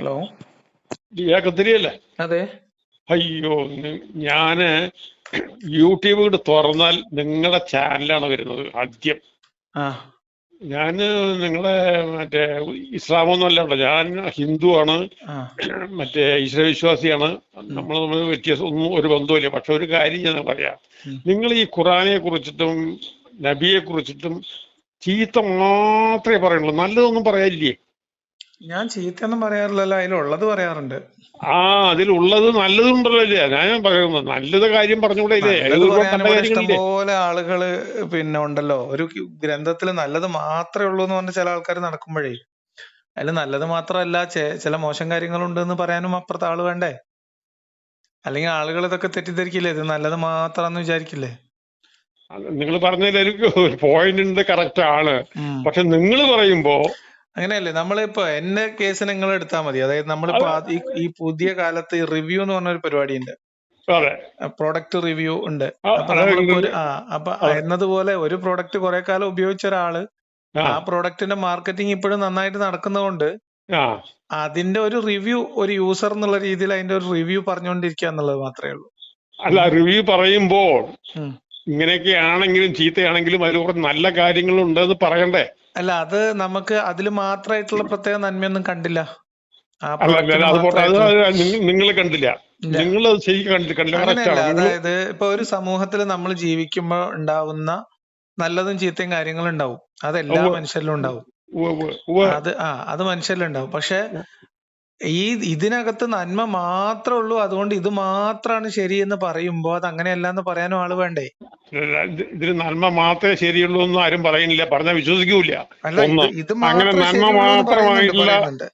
Hello. കത്തിരിയല്ലേ അതെ. അയ്യോ ഞാൻ യൂട്യൂബ് കൂടെ തുറന്നാൽ നിങ്ങളുടെ ചാനലാണ് വരുന്നത് ആദ്യം. ഞാൻ ഞാൻ നിങ്ങളെ മറ്റേ ഇസ്ലാമൊന്നുമല്ല കേട്ടോ ഞാൻ ഹിന്ദുവാണ് മറ്റേ ഈശ്വരവിശ്വാസിയാണ്. നമ്മൾ നമ്മൾ വ്യത്യാസം ഒന്നും ഒരു ബന്ധമില്ല പക്ഷെ ഒരു കാര്യം ഞാൻ പറയാം. നിങ്ങൾ ഈ ഖുറാനെ കുറിച്ചിട്ടും നബിയെ കുറിച്ചിട്ടും ചീത്ത മാത്രമേ പറയുള്ളൂ. നല്ലതൊന്നും പറയാനില്ലേ? ഞാൻ ചീത്തയൊന്നും പറയാറില്ലല്ലോ അതിലുള്ളത് പറയാറുണ്ട്. ആ അതിലുള്ളത് നല്ലതുണ്ടല്ലോ ഇല്ലേ? ഞാൻ പറയുന്നത് നല്ലത് കാര്യം പറഞ്ഞുകൂടെ ഇഷ്ടംപോലെ ആളുകൾ പിന്നെ ഉണ്ടല്ലോ. ഒരു ഗ്രന്ഥത്തിൽ നല്ലത് മാത്രമേ ഉള്ളൂ എന്ന് പറഞ്ഞ ചില ആൾക്കാർ നടക്കുമ്പോഴേ. അതിൽ നല്ലത് മാത്രമല്ല ചില മോശം കാര്യങ്ങളുണ്ട് എന്ന് പറയാനും അപ്പുറത്തെ ആൾ വേണ്ടേ? അല്ലെങ്കിൽ ആളുകൾ ഇതൊക്കെ തെറ്റിദ്ധരിക്കില്ലേ? ഇത് നല്ലത് മാത്രം വിചാരിക്കില്ലേ? നിങ്ങൾ പറഞ്ഞതിൽ ഒരു പോയിന്റ് ഉണ്ട് കറക്റ്റ് ആണ്. പക്ഷെ നിങ്ങൾ പറയുമ്പോ അങ്ങനെയല്ലേ? നമ്മളിപ്പോ എന്റെ കേസ് നിങ്ങൾ എടുത്താൽ മതി. അതായത് നമ്മളിപ്പോ ഈ ഈ പുതിയ കാലത്ത് റിവ്യൂ എന്ന് പറഞ്ഞ ഒരു പരിപാടി ഉണ്ട് പ്രോഡക്റ്റ് റിവ്യൂ ഉണ്ട്. അപ്പൊ നമ്മളിപ്പോ ഒരു ആ അപ്പൊ എന്നതുപോലെ ഒരു പ്രോഡക്റ്റ് കുറെ കാലം ഉപയോഗിച്ച ഒരാൾ ആ. ആ പ്രോഡക്റ്റിന്റെ മാർക്കറ്റിംഗ് ഇപ്പോഴും നന്നായിട്ട് നടക്കുന്നതുകൊണ്ട് അതിന്റെ ഒരു റിവ്യൂ ഒരു യൂസർ എന്നുള്ള രീതിയിൽ അതിന്റെ ഒരു റിവ്യൂ പറഞ്ഞുകൊണ്ടിരിക്കുക എന്നുള്ളത് മാത്രമേ ഉള്ളൂ. അല്ല റിവ്യൂ പറയുമ്പോൾ ഇങ്ങനെയൊക്കെ ആണെങ്കിലും ചീത്തയാണെങ്കിലും അതിൽ കുറച്ച് നല്ല കാര്യങ്ങളുണ്ടെന്ന് പറയണ്ടേ? അല്ല അത് നമുക്ക് അതിൽ മാത്രമായിട്ടുള്ള പ്രത്യേക നന്മയൊന്നും കണ്ടില്ല. നിങ്ങൾ കണ്ടില്ല. നിങ്ങൾ അതായത് ഇപ്പൊ ഒരു സമൂഹത്തിൽ നമ്മൾ ജീവിക്കുമ്പോൾ ഉണ്ടാവുന്ന നല്ലതും ചീത്തയും കാര്യങ്ങളും ഉണ്ടാവും. അത് എല്ലാ മനുഷ്യരിലും ഉണ്ടാവും. അത് ആ അത് മനുഷ്യരിലുണ്ടാവും പക്ഷെ ഈ ഇതിനകത്ത് നന്മ മാത്രമേ ഉള്ളൂ. അതുകൊണ്ട് ഇത് മാത്രമാണ് ശരിയെന്ന് പറയുമ്പോ അത് അങ്ങനെയല്ല എന്ന് പറയാനും ആൾ വേണ്ടേ? ഇത് ഇതിന് നന്മ മാത്രമേ ശരിയുള്ളൂ എന്നും ആരും പറയുന്നില്ല. പറഞ്ഞാൽ വിശ്വസിക്കൂല അങ്ങനെ നന്മ മാത്രമായിട്ടുള്ള-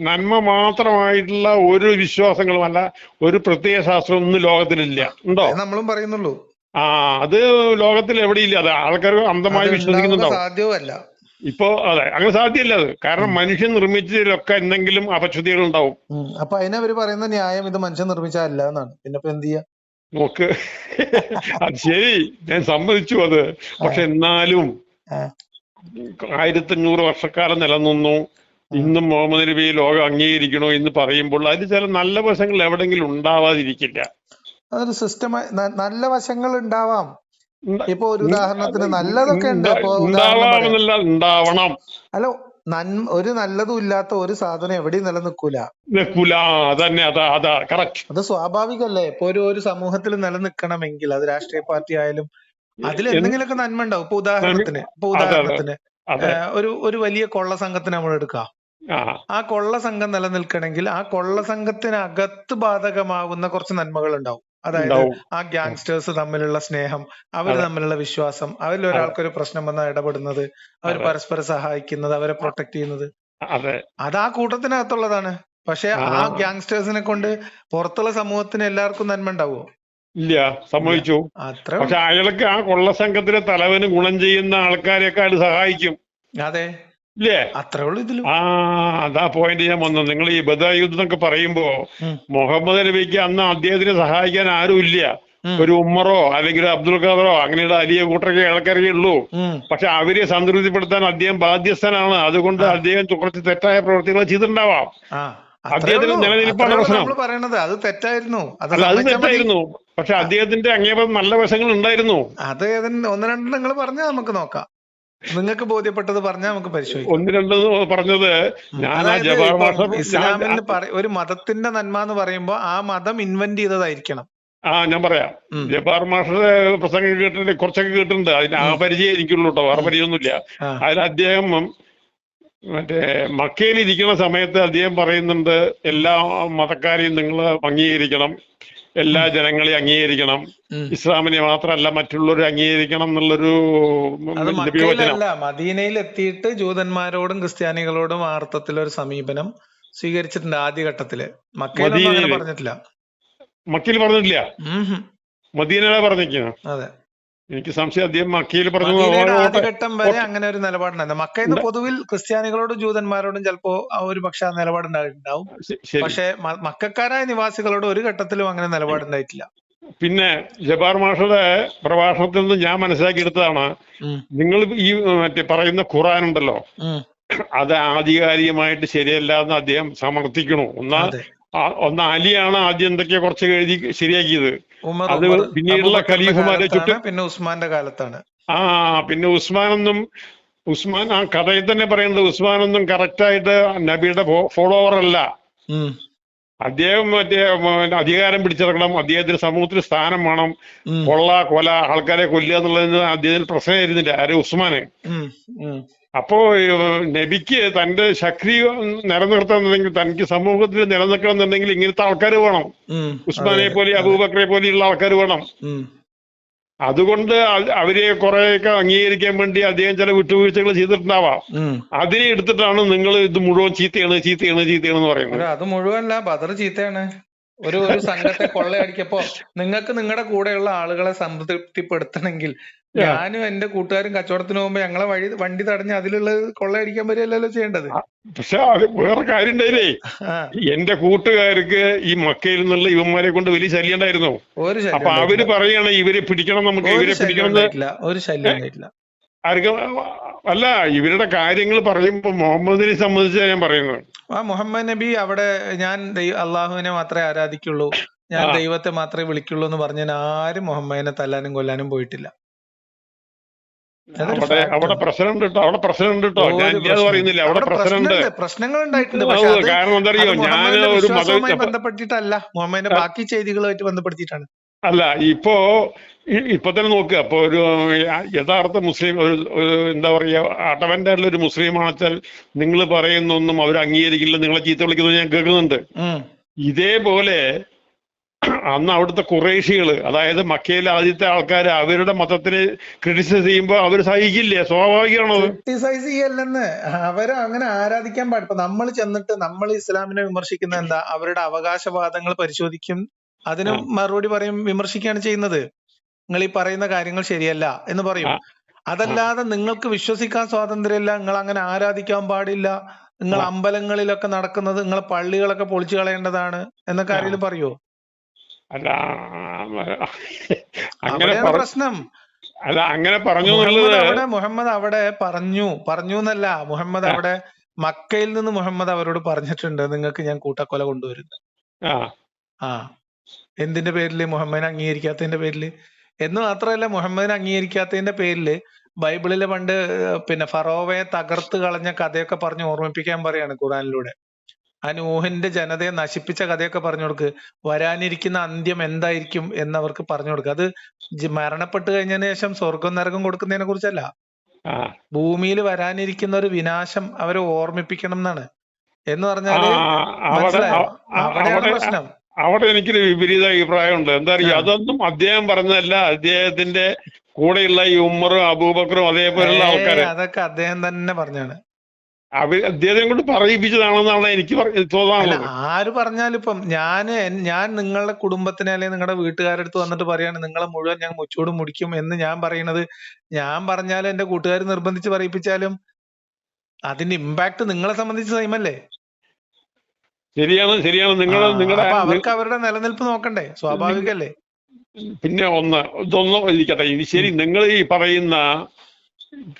നന്മ മാത്രമായിട്ടുള്ള ഒരു വിശ്വാസങ്ങളും അല്ല ഒരു പ്രത്യയ ശാസ്ത്രം ഒന്നും ലോകത്തിലില്ല. ഉണ്ടോ? നമ്മളും പറയുന്നുള്ളൂ. ആ അത് ലോകത്തിൽ എവിടെയില്ല. അത് ആൾക്കാർ അന്ധമായി വിശ്വസിക്കുന്നുണ്ടാവും. സാധ്യവുമല്ല. ഇപ്പൊ അതെ അങ്ങനെ സാധ്യമല്ല അത്. കാരണം മനുഷ്യൻ നിർമ്മിച്ചതിലൊക്കെ എന്തെങ്കിലും അപശ്രുതികൾ ഉണ്ടാവും. അപ്പൊ അതിനവര് പറയുന്ന ന്യായം ഇത് മനുഷ്യൻ നിർമ്മിച്ചതല്ല എന്നാണ്. പിന്നെ ഇപ്പൊ എന്ത് ചെയ്യാ? നോക്ക്. അത് ശരി ഞാൻ സമ്മതിച്ചു അത്. പക്ഷെ എന്നാലും ആയിരത്തി ആയിരത്തഞ്ഞൂറ് വർഷക്കാലം നിലനിന്നു. ഇന്നും മുഹമ്മദ് നബി ലോകം അംഗീകരിക്കണോ എന്ന് പറയുമ്പോൾ അതിന് ചില നല്ല വശങ്ങൾ എവിടെങ്കിലും ഉണ്ടാവാതിരിക്കില്ല. അതൊരു സിസ്റ്റമായി നല്ല വശങ്ങൾ ഉണ്ടാവാം. ഉണ്ട- ഇപ്പൊ ഒരു ഉദാഹരണത്തിന് നല്ലതൊക്കെ ഉണ്ട്. ഉണ്ടാവണം. അല്ല നന്മ ഒരു നല്ലതും ഇല്ലാത്ത ഒരു സാധനം എവിടെയും നിലനിൽക്കൂല. നിൽക്കൂല. അതന്നെ അതാ അതാ കറക്റ്റ് അത് സ്വാഭാവികല്ലേ? ഇപ്പൊ ഒരു ഒരു സമൂഹത്തിൽ നിലനിൽക്കണമെങ്കിൽ അത് രാഷ്ട്രീയ പാർട്ടി ആയാലും അതിൽ എന്തെങ്കിലുമൊക്കെ നന്മ ഉണ്ടാവും. ഇപ്പൊ ഉദാഹരണത്തിന് ഇപ്പൊ. ഉദാഹരണത്തിന് ഒരു ഒരു വലിയ കൊള്ള സംഘത്തിന് നമ്മൾ എടുക്കാം. ആ. ആ കൊള്ള സംഘം നിലനിൽക്കണമെങ്കിൽ ആ കൊള്ള സംഘത്തിനകത്ത് ബാധകമാകുന്ന കുറച്ച് നന്മകൾ ഉണ്ടാവും. അതായത് ആ ഗ്യാങ്സ്റ്റേഴ്സ് തമ്മിലുള്ള സ്നേഹം അവർ തമ്മിലുള്ള വിശ്വാസം അവരിൽ ഒരാൾക്ക് ഒരു പ്രശ്നം വന്നാൽ ഇടപെടുന്നത് അവർ പരസ്പരം സഹായിക്കുന്നത് അവരെ പ്രൊട്ടക്ട് ചെയ്യുന്നത്. അതെ. ആ കൂട്ടത്തിനകത്തുള്ളതാണ്. പക്ഷെ ആ. ഗ്യാങ്സ്റ്റേഴ്സിനെ കൊണ്ട് പുറത്തുള്ള സമൂഹത്തിന് എല്ലാവർക്കും നന്മ ഉണ്ടാവുമോ? ഇല്ല. സംഭവിച്ചു അത്ര പക്ഷെ അയാൾക്ക് ആ കൊള്ള സംഘത്തിലെ തലവന് ഗുണം ചെയ്യുന്ന ആൾക്കാരെയൊക്കെ അയാൾ സഹായിക്കും. അതെ. ഇല്ലേ? അത്രേ ഉള്ളൂ ഇതിലും. ആ അതാ പോയിന്റ് ഞാൻ വന്നത്. നിങ്ങൾ ഈ ബദയുദ്ധം എന്നൊക്കെ പറയുമ്പോ മുഹമ്മദ് നബിക്ക് അന്ന് അദ്ദേഹത്തിനെ സഹായിക്കാൻ ആരും ഇല്ല. ഒരു ഉമ്മറോ അല്ലെങ്കിൽ അബ്ദുൽ ഖാദറോ അങ്ങനെയുള്ള അലിയ കൂട്ടരൊക്കെ ആൾക്കാരേ ഉള്ളൂ. പക്ഷെ അവരെ സംതൃപ്തിപ്പെടുത്താൻ അദ്ദേഹം ബാധ്യസ്ഥനാണ്. അതുകൊണ്ട് അദ്ദേഹം കുറച്ച് തെറ്റായ പ്രവർത്തികൾ ചെയ്തിട്ടുണ്ടാവാം. അദ്ദേഹത്തിന് നിലനിൽപ്പാണ് പ്രശ്നം. പറയണത്. അത് തെറ്റായിരുന്നു. അത് അല്ല അത് തെറ്റായിരുന്നു. പക്ഷെ അദ്ദേഹത്തിന്റെ അങ്ങേപ്പം നല്ല വശങ്ങൾ ഉണ്ടായിരുന്നു. അത് ഒന്ന് രണ്ടും നിങ്ങൾ പറഞ്ഞാൽ നമുക്ക് നോക്കാം. നിങ്ങൾക്ക് ബോധ്യപ്പെട്ടത് പറഞ്ഞാൽ നമുക്ക് പരിശോധിക്കാം. ഒന്ന് രണ്ട് പറഞ്ഞത് ഞാൻ പറ- ഒരു മതത്തിന്റെ നന്മ എന്ന് പറയുമ്പോൾ ആ മതം ഇൻവെന്റ് ചെയ്തതായിരിക്കണം. ആ ഞാൻ പറയാം. ജബാർ ജബ്ബാർ മാസ്റ്ററുടെ പ്രസംഗം കേട്ടിട്ടുണ്ട് കുറച്ചൊക്കെ കേട്ടിട്ടുണ്ട്. അതിന് ആ പരിചയം എനിക്കുള്ളൂ കേട്ടോ വേറെ പരിചയമൊന്നുമില്ല. അതിൽ അദ്ദേഹം മറ്റേ മക്കയിൽ ഇരിക്കുന്ന സമയത്ത് അദ്ദേഹം പറയുന്നുണ്ട് എല്ലാ മതക്കാരെയും നിങ്ങൾ അംഗീകരിക്കണം. എല്ലാ ജനങ്ങളെയും അംഗീകരിക്കണം. ഇസ്ലാമിനെ മാത്രമല്ല മറ്റുള്ളവരെ അംഗീകരിക്കണം എന്നുള്ളൊരു മദീനയിൽ എത്തിയിട്ട് ജൂതന്മാരോടും ക്രിസ്ത്യാനികളോടും ആർത്തത്തിലൊരു സമീപനം സ്വീകരിച്ചിട്ടുണ്ട് ആദ്യഘട്ടത്തിൽ. ഘട്ടത്തിൽ മക്കയിൽ. പറഞ്ഞിട്ടില്ല. മക്കയിൽ പറഞ്ഞിട്ടില്ല. മദീനയിലെ പറഞ്ഞിരിക്കുന്നത് അതെ. എനിക്ക് സംശയം അദ്ദേഹം മക്കയിൽ പറഞ്ഞു ആദ്യഘട്ടം വരെ അങ്ങനെ ഒരു നിലപാടുണ്ടായിരുന്നു. മക്കയിൽ നിന്ന് പൊതുവിൽ ക്രിസ്ത്യാനികളോടും ജൂതന്മാരോടും ചിലപ്പോ ആ ഒരു പക്ഷെ ആ നിലപാടുണ്ടായിട്ടുണ്ടാവും. പക്ഷെ മക്കാരായ നിവാസികളോട് ഒരു ഘട്ടത്തിലും അങ്ങനെ നിലപാടുണ്ടായിട്ടില്ല. പിന്നെ ജബാർ മാഷയുടെ പ്രഭാഷണത്തിൽ നിന്ന് ഞാൻ മനസ്സിലാക്കിയെടുത്തതാണ്. നിങ്ങൾ ഈ മറ്റേ പറയുന്ന ഖുറാൻ ഉണ്ടല്ലോ അത് ആധികാരികമായിട്ട് ശരിയല്ല എന്ന് അദ്ദേഹം സമർത്ഥിക്കണു. ആ- ഒന്ന് അലിയാണ് ആദ്യം എന്തൊക്കെ കുറച്ച് എഴുതി ശരിയാക്കിയത്. അത് പിന്നീടുള്ള ഖലീഫുമാരെ ചുറ്റും പിന്നെ ഉസ്മാന്റെ കാലത്താണ്. ആ പിന്നെ ഉസ്മാനൊന്നും ഉസ്മാൻ ആ കഥയിൽ തന്നെ പറയുന്നത് ഉസ്മാനൊന്നും കറക്റ്റായിട്ട് നബിയുടെ ഫോളോവർ അല്ല. അദ്ദേഹം മറ്റേ അധികാരം പിടിച്ചെടുക്കണം അദ്ദേഹത്തിന് സമൂഹത്തിൽ സ്ഥാനം വേണം കൊള്ള കൊല ആൾക്കാരെ കൊല്ലുക എന്നുള്ളതിന് അദ്ദേഹത്തിന് പ്രശ്നമായിരുന്നില്ല ആര്? ഉസ്മാന്. അപ്പോ നബിക്ക് തന്റെ ശക്തി നിലനിർത്തണമെന്നുണ്ടെങ്കിൽ തനിക്ക് സമൂഹത്തിൽ നിലനിൽക്കണമെന്നുണ്ടെങ്കിൽ ഇങ്ങനത്തെ ആൾക്കാർ വേണം. ഉസ്മാനെ പോലെ. അബൂബക്കറെ പോലെയുള്ള ആൾക്കാർ വേണം. അതുകൊണ്ട് അവരെ കുറെയൊക്കെ അംഗീകരിക്കാൻ വേണ്ടി അദ്ദേഹം ചില വിട്ടുവീഴ്ചകൾ ചെയ്തിട്ടുണ്ടാവാം. അതിനെ എടുത്തിട്ടാണ് നിങ്ങൾ ഇത് മുഴുവൻ ചീത്തയാണ് ചീത്തയാണ് ചീത്തയാണ് പറയുന്നത്. അത് അത് മുഴുവൻ ബദർ ചീത്തയാണ്. ഒരു ഒരു സംഘത്തെ കൊള്ളയടിക്കപ്പോ നിങ്ങൾക്ക് നിങ്ങളുടെ കൂടെയുള്ള ആളുകളെ സംതൃപ്തിപ്പെടുത്തണമെങ്കിൽ ഞാനും എന്റെ കൂട്ടുകാരും കച്ചവടത്തിന് പോകുമ്പോ ഞങ്ങളെ വഴി വണ്ടി തടഞ്ഞ് അതിലുള്ള കൊള്ളയടിക്കാൻ വരികയല്ലല്ലോ ചെയ്യേണ്ടത്. പക്ഷെ അത് വേറെ കാര്യം ഉണ്ടായില്ലേ? എന്റെ കൂട്ടുകാർക്ക് ഈ മക്കയിൽ നിന്നുള്ള ഇവന്മാരെ കൊണ്ട് വലിയ ശല്യം ഉണ്ടായിരുന്നു അപ്പൊ അവർ. പറയാണ് ഇവരെ പിടിക്കണം നമുക്ക് ഇവരെ പിടിക്കണം ഒരു ശല്യം ആർക്കും അല്ല ഇവരുടെ കാര്യങ്ങൾ പറയുമ്പോ മുഹമ്മദിനെ സംബന്ധിച്ചാണ് ഞാൻ പറയുന്നത്. ആ മുഹമ്മദ് നബി അവിടെ ഞാൻ അള്ളാഹുവിനെ മാത്രമേ ആരാധിക്കുള്ളൂ. ഞാൻ ദൈവത്തെ മാത്രമേ വിളിക്കുള്ളൂ എന്ന് പറഞ്ഞാൽ ആരും മുഹമ്മദിനെ തല്ലാനും കൊല്ലാനും പോയിട്ടില്ല. പ്രശ്നങ്ങളുണ്ടായിട്ടുണ്ട് അവിടെ fact അവിടെ ആണ്. പ്രശ്നമുണ്ട് കേട്ടോ അവിടെ പ്രശ്നമുണ്ട് കേട്ടോ. ഞാൻ ഇല്ലാതെ പ്രശ്നവും- പറയുന്നില്ല അവിടെ പ്രശ്നമുണ്ട്. പ്രശ്നങ്ങൾ ഉണ്ടായിട്ടുണ്ട് കാരണം എന്താ അറിയോ? ഞാൻ ഒരു ബന്ധപ്പെട്ടിട്ടല്ല. മുഹമ്മദിന്റെ ബാക്കി ചെയ്തികളുമായിട്ട് ബന്ധപ്പെടുത്തിയിട്ടാണ്. അല്ല ഇപ്പോ ഇപ്പൊ തന്നെ നോക്കുക അപ്പൊ ഒരു യഥാർത്ഥ മുസ്ലിം ഒരു എന്താ പറയാ അടവന്റെ ആയിട്ടുള്ള ഒരു മുസ്ലിം ആണെച്ചാൽ നിങ്ങൾ പറയുന്നൊന്നും അവർ അംഗീകരിക്കില്ല നിങ്ങളെ ചീത്ത വിളിക്കുന്നത് ഞാൻ കേൾക്കുന്നുണ്ട്. ഇതേപോലെ അന്ന് അവിടുത്തെ കുറേശികൾ അതായത് മക്കയിലെ ആദ്യത്തെ ആൾക്കാർ അവരുടെ മതത്തിന് ക്രിറ്റിസൈസ് ചെയ്യുമ്പോൾ അവർ സഹിക്കില്ലേ? സ്വാഭാവികമാണോ ക്രിട്ടിസൈസ് ചെയ്യല്ലെന്ന്. അവരെ അങ്ങനെ ആരാധിക്കാൻ പാടില്ല. നമ്മൾ ചെന്നിട്ട് നമ്മൾ ഇസ്ലാമിനെ വിമർശിക്കുന്ന എന്താ? അവരുടെ അവകാശവാദങ്ങൾ പരിശോധിക്കും. അതിന് മറുപടി പറയും വിമർശിക്കുകയാണ് ചെയ്യുന്നത്. നിങ്ങൾ ഈ പറയുന്ന കാര്യങ്ങൾ ശരിയല്ല എന്ന് പറയും. അതല്ലാതെ നിങ്ങൾക്ക് വിശ്വസിക്കാൻ സ്വാതന്ത്ര്യമില്ല നിങ്ങൾ അങ്ങനെ ആരാധിക്കാൻ പാടില്ല നിങ്ങൾ. അമ്പലങ്ങളിലൊക്കെ നടക്കുന്നത് നിങ്ങൾ പള്ളികളൊക്കെ പൊളിച്ചു കളയേണ്ടതാണ് എന്നൊക്കെ. ആരെങ്കിലും പറയുമോ അല്ല അങ്ങനെ പ്രശ്നം. അല്ല അങ്ങനെ പറഞ്ഞു അവിടെ മുഹമ്മദ് അവിടെ പറഞ്ഞു പറഞ്ഞു എന്നല്ല. മുഹമ്മദ് അവിടെ മക്കയിൽ നിന്ന് മുഹമ്മദ് അവരോട് പറഞ്ഞിട്ടുണ്ട് നിങ്ങൾക്ക് ഞാൻ കൂട്ടക്കൊല കൊണ്ടുവരുന്നത് ആ. ആ. എന്തിന്റെ പേരിൽ? മുഹമ്മദിനെ അംഗീകരിക്കാത്തതിന്റെ പേരിൽ? എന്ന് മാത്രമല്ല മുഹമ്മദിനെ അംഗീകരിക്കാത്തതിന്റെ പേരിൽ ബൈബിളിലെ പണ്ട് പിന്നെ ഫറോവയെ തകർത്ത് കളഞ്ഞ കഥയൊക്കെ പറഞ്ഞ് ഓർമ്മിപ്പിക്കാൻ പറയാണ് ഖുറാനിലൂടെ ആ നൂഹിന്റെ ജനതയെ നശിപ്പിച്ച കഥയൊക്കെ പറഞ്ഞു കൊടുക്ക്. വരാനിരിക്കുന്ന അന്ത്യം എന്തായിരിക്കും എന്നവർക്ക് പറഞ്ഞു കൊടുക്കുക അത് മരണപ്പെട്ട് കഴിഞ്ഞതിന് ശേഷം സ്വർഗം നരകം കൊടുക്കുന്നതിനെ കുറിച്ചല്ല. ഭൂമിയിൽ വരാനിരിക്കുന്ന ഒരു വിനാശം അവരെ ഓർമ്മിപ്പിക്കണം എന്നാണ്. എന്ന് പറഞ്ഞാൽ പറഞ്ഞാൽ മനസ്സിലായോ? അവിടെയാണ് പ്രശ്നം. അവിടെ എനിക്കൊരു വിപരീത അഭിപ്രായമുണ്ട്. എന്താ അറിയോ അതൊന്നും അദ്ദേഹം പറഞ്ഞതല്ല. അദ്ദേഹത്തിന്റെ കൂടെയുള്ള ഈ ഉമ്മറും അബൂബക്കറും അതേപോലെയുള്ള ആൾക്കാര്. അതൊക്കെ അദ്ദേഹം തന്നെ പറഞ്ഞാണ്. അവർ അദ്ദേഹത്തെ കൊണ്ട് പറയിപ്പിച്ചതാണെന്നാണ് എനിക്ക് തോന്നാറുള്ളത്. അല്ല തോന്നാനുള്ളത് ആര് പറഞ്ഞാലും ഇപ്പം ഞാൻ ഞാൻ നിങ്ങളുടെ കുടുംബത്തിനെ അല്ലെങ്കിൽ നിങ്ങളുടെ വീട്ടുകാരുടെ അടുത്ത് വന്നിട്ട് പറയാണ് നിങ്ങളെ മുഴുവൻ ഞാൻ മുച്ചൂട് മുടിക്കും എന്ന് ഞാൻ പറയുന്നത് ഞാൻ പറഞ്ഞാലും എന്റെ കൂട്ടുകാർ നിർബന്ധിച്ച് പറയിപ്പിച്ചാലും അതിന്റെ ഇമ്പാക്ട് നിങ്ങളെ സംബന്ധിച്ച് സെയിമല്ലേ ശരിയാണ് ശരിയാണ്. നിങ്ങൾ നിങ്ങളുടെ അവർക്ക് അവരുടെ നിലനിൽപ്പ് നോക്കണ്ടേ? സ്വാഭാവികല്ലേ? പിന്നെ ഒന്ന് ഇതൊന്നും ഇരിക്കട്ടെ. ഇനി ശരി നിങ്ങൾ ഈ പറയുന്ന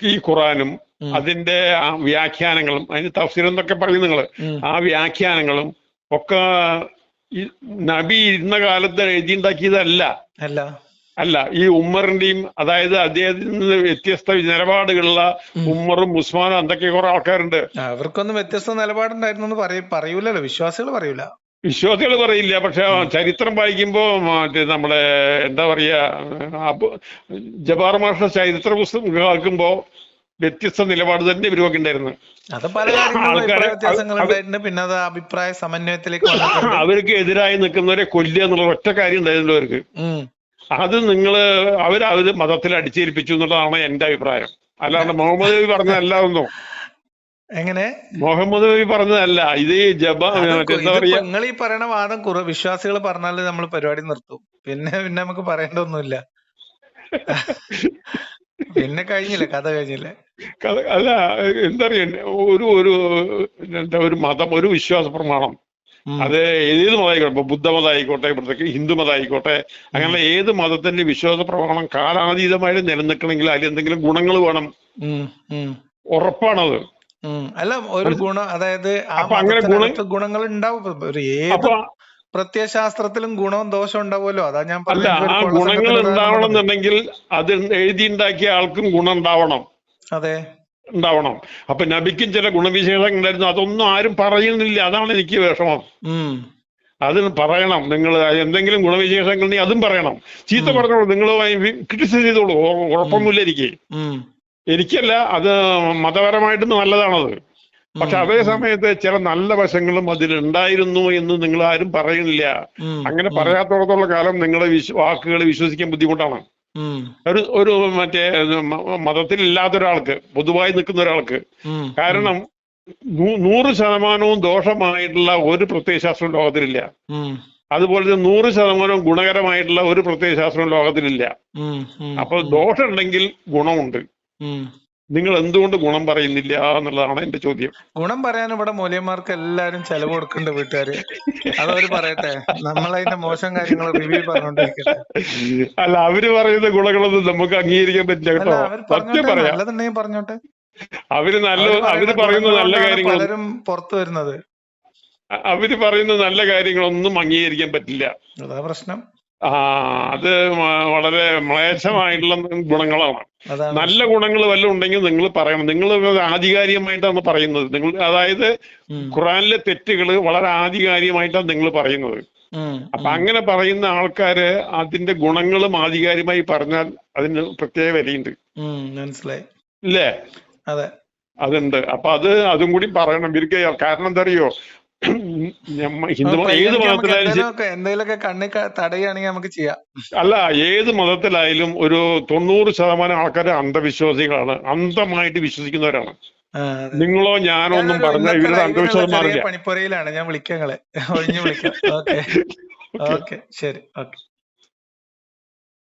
ഈ ഖുറാനും അതിന്റെ ആ വ്യാഖ്യാനങ്ങളും അതിന് തഫ്സീർ എന്നൊക്കെ പറയും നിങ്ങൾ ആ വ്യാഖ്യാനങ്ങളും ഒക്കെ നബി ഇരുന്ന കാലത്ത് എഴുതിണ്ടാക്കിയതല്ല. അല്ല. അല്ല ഈ ഉമ്മറിന്റെയും അതായത് അദ്ദേഹത്തിൽ നിന്ന് വ്യത്യസ്ത നിലപാടുകളുള്ള ഉമ്മറും ഉസ്മാനും എന്തൊക്കെ കുറെ ആൾക്കാരുണ്ട്? അവർക്കൊന്നും വ്യത്യസ്ത നിലപാടുണ്ടായിരുന്നു എന്ന് പറയ പറയൂലല്ലോ വിശ്വാസികൾ പറയൂല. വിശ്വാസികൾ പറയില്ല പക്ഷെ ചരിത്രം വായിക്കുമ്പോ മറ്റേ നമ്മുടെ എന്താ പറയാ ജബാർ മാഷ ചരിത്ര പുസ്തകം കേൾക്കുമ്പോ വ്യത്യസ്ത നിലപാട് തന്നെ ഇവരൊക്കെ ഉണ്ടായിരുന്നു. അത് പല കാര്യങ്ങളും പിന്നെ അത് അഭിപ്രായ സമന്വയത്തിലേക്ക് അവർക്ക് എതിരായി നിൽക്കുന്നവരെ കൊല്ലുക എന്നുള്ള ഒറ്റ കാര്യം ഉണ്ടായിരുന്നു അവർക്ക്. അത് നിങ്ങൾ അവർ അവർ മതത്തിൽ അടിച്ചേൽപ്പിച്ചു എന്നുള്ളതാണ് എന്റെ അഭിപ്രായം. അല്ലാണ്ട് മുഹമ്മദ് നബി പറഞ്ഞതല്ല ഒന്നും എങ്ങനെ? മുഹമ്മദ് നബി പറഞ്ഞതല്ല. ഇത് ജബ നിങ്ങൾ ഈ പറയണ വാദം കുറവ് വിശ്വാസികൾ പറഞ്ഞാൽ നമ്മൾ പരിപാടി നിർത്തും. പിന്നെ പിന്നെ നമുക്ക് പറയേണ്ട ഒന്നുമില്ല. പിന്നെ കഴിഞ്ഞില്ല. കഥ കഴിഞ്ഞില്ലേ. അല്ല എന്താ ഒരു ഒരു എന്താ ഒരു മതം ഒരു വിശ്വാസ പ്രമാണം. അത് ഏത് മതമായിക്കോട്ടെ ഇപ്പൊ ബുദ്ധമതം ആയിക്കോട്ടെ ഇവിടുത്തെ ഹിന്ദു മതം ആയിക്കോട്ടെ അങ്ങനെ ഏത് മതത്തിന്റെ വിശ്വാസ പ്രമാണം കാലാതീതമായിട്ട് നിലനിൽക്കണമെങ്കിൽ അതിൽ എന്തെങ്കിലും ഗുണങ്ങൾ വേണം. ഉറപ്പാണത്. അല്ല ഒരു ഗുണം അതായത് അങ്ങനെ ഗുണങ്ങൾ ഉണ്ടാവും. ഒരു ഏത് പ്രത്യയശാസ്ത്രത്തിലും ഗുണവും ദോഷവും ഉണ്ടാവുമല്ലോ? അതാ ഞാൻ അല്ല ആ ഗുണങ്ങൾ ഉണ്ടാവണം എന്നുണ്ടെങ്കിൽ അത് എഴുതി ഉണ്ടാക്കിയ ആൾക്കും ഗുണം ഉണ്ടാവണം. അതെ. ഉണ്ടാവണം. അപ്പൊ നബിക്കും ചില ഗുണവിശേഷങ്ങൾ ഉണ്ടായിരുന്നു. അതൊന്നും ആരും പറയുന്നില്ല. അതാണ് എനിക്ക് വിഷമം. അതിന് അത് പറയണം. നിങ്ങൾ എന്തെങ്കിലും ഗുണവിശേഷങ്ങൾ നീ അതും പറയണം. ചീത്ത. പറഞ്ഞോളൂ. നിങ്ങൾ ക്രിട്ടിസൈസ് ചെയ്തോളൂ. ഉറപ്പൊന്നുമില്ല എനിക്ക്. എനിക്കല്ല അത് മതപരമായിട്ട് നല്ലതാണത്. പക്ഷെ അതേ സമയത്ത് ചില നല്ല വശങ്ങളും അതിലുണ്ടായിരുന്നു എന്ന് നിങ്ങൾ ആരും പറയുന്നില്ല. അങ്ങനെ പറയാത്തോടത്തോളം കാലം നിങ്ങളെ വാക്കുകൾ വിശ്വസിക്കാൻ ബുദ്ധിമുട്ടാണ്. ഒരു ഒരു മറ്റേ മതത്തിൽ മതത്തിലില്ലാത്ത ഒരാൾക്ക് പൊതുവായി നിൽക്കുന്ന ഒരാൾക്ക് കാരണം നൂറ് ശതമാനവും ദോഷമായിട്ടുള്ള ഒരു പ്രത്യയശാസ്ത്രം ലോകത്തിലില്ല. അതുപോലെ തന്നെ നൂറ് ശതമാനവും ഗുണകരമായിട്ടുള്ള ഒരു പ്രത്യയശാസ്ത്രം ലോകത്തിലില്ല. അപ്പൊ ദോഷമുണ്ടെങ്കിൽ ഗുണമുണ്ട്. നിങ്ങൾ എന്തുകൊണ്ട് ഗുണം പറയുന്നില്ല എന്നുള്ളതാണ് എന്റെ ചോദ്യം. ഗുണം പറയാൻ ഇവിടെ മൂല്യന്മാർക്ക് എല്ലാരും ചെലവ് കൊടുക്കുന്നുണ്ട് വീട്ടുകാര്. അതവര് പറയട്ടെ? നമ്മളതിന്റെ മോശം കാര്യങ്ങൾ റിവ്യൂ പറഞ്ഞോണ്ടിരിക്കട്ടെ. അല്ല അവർ പറയുന്ന ഗുണങ്ങളൊന്നും നമുക്ക് അംഗീകരിക്കാൻ പറ്റില്ല കേട്ടോ. സത്യം പറയാ. നല്ലതുണ്ടെങ്കിൽ പറഞ്ഞോട്ടെ. അവർ നല്ല അവർ പറയുന്ന നല്ല കാര്യങ്ങൾ പലരും പുറത്തു വരുന്നത്. അവർ പറയുന്ന നല്ല കാര്യങ്ങളൊന്നും അംഗീകരിക്കാൻ പറ്റില്ല. അതാ പ്രശ്നം. ആ അത് വളരെ മ്ലേച്ഛമായിട്ടുള്ള ഗുണങ്ങളാണ്. നല്ല ഗുണങ്ങൾ വല്ലതും ഉണ്ടെങ്കിൽ നിങ്ങൾ പറയണം. നിങ്ങൾ ആധികാരികമായിട്ടാണ് പറയുന്നത്. നിങ്ങൾ അതായത് ഖുറാനിലെ തെറ്റുകൾ വളരെ ആധികാരികമായിട്ടാണ് നിങ്ങൾ പറയുന്നത്. അപ്പൊ അങ്ങനെ പറയുന്ന ആൾക്കാര് അതിന്റെ ഗുണങ്ങളും ആധികാരികമായി പറഞ്ഞാൽ അതിന് പ്രത്യേക വിലയുണ്ട്. മനസ്സിലായി. ഇല്ലേ? അതെ. അതുണ്ട്. അപ്പൊ അത് അതും കൂടി പറയണം. ഇവർക്ക് കാരണം എന്താ അറിയോ? ഏത് മതത്തിലായാലും എന്തെങ്കിലുമൊക്കെ കണ്ണി തടയുകയാണെങ്കിൽ നമുക്ക് ചെയ്യാം. അല്ല ഏത് മതത്തിലായാലും ഒരു തൊണ്ണൂറ് ശതമാനം ആൾക്കാർ അന്ധവിശ്വാസികളാണ്. അന്ധമായിട്ട് വിശ്വസിക്കുന്നവരാണ്. നിങ്ങളോ ഞാനോ ഒന്നും പറഞ്ഞ ഇവരുടെ അന്ധവിശ്വാസം മാറില്ല പണിപ്പുരയിലാണ്. ഞാൻ വിളിക്കാം ഒഴിഞ്ഞു വിളിക്കാം. ഓക്കെ. ഓക്കെ. ശരി. ഓക്കെ.